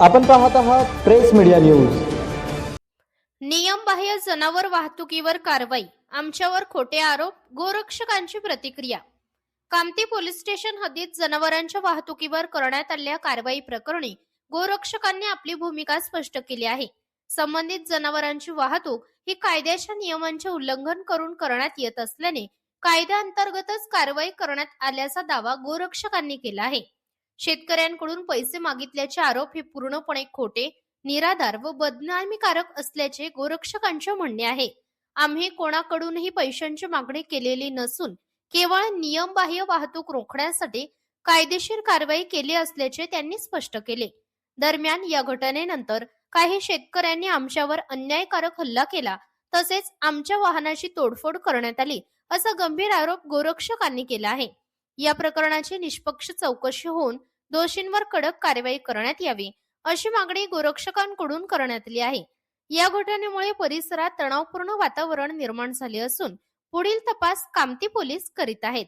आपण पाहत आहात प्रेस मीडिया न्यूज. नियमबाह्य जनावर वाहतुकीवर कारवाई आमच्यावर खोटे आरोप गोरक्षकांची प्रतिक्रिया. कामती पोलीस स्टेशन हद्दीत जनावरांच्या वाहतुकीवर करण्यात आलेल्या कारवाई प्रकरणी गोरक्षकांनी आपली भूमिका स्पष्ट केली आहे. संबंधित जनावरांची वाहतूक ही कायद्याच्या नियमांचे उल्लंघन करून करण्यात येत असल्याने कायद्याअंतर्गतच कारवाई करण्यात आल्याचा दावा गोरक्षकांनी केला आहे. शेतकऱ्यांकडून पैसे मागितल्याचे आरोप हे पूर्णपणे खोटे निराधार व बदनामीकारक असल्याचे गोरक्षकांचे म्हणणे आहे. आम्ही कोणाकडूनही पैशांची मागणी केलेली नसून केवळ नियमबाह्य वाहतूक रोखण्यासाठी कायदेशीर कारवाई केली असल्याचे त्यांनी स्पष्ट केले. दरम्यान या घटनेनंतर काही शेतकऱ्यांनी आमच्यावर अन्यायकारक हल्ला केला तसेच आमच्या वाहनाची तोडफोड करण्यात आली असा गंभीर आरोप गोरक्षकांनी केला आहे. या प्रकरणाची निष्पक्ष चौकशी होऊन दोषींवर कडक कारवाई करण्यात यावी अशी मागणी गोरक्षकांकडून करण्यात आली आहे. या घटनेमुळे परिसरात तणावपूर्ण वातावरण निर्माण झाले असून पुढील तपास कामती पोलीस करीत आहेत.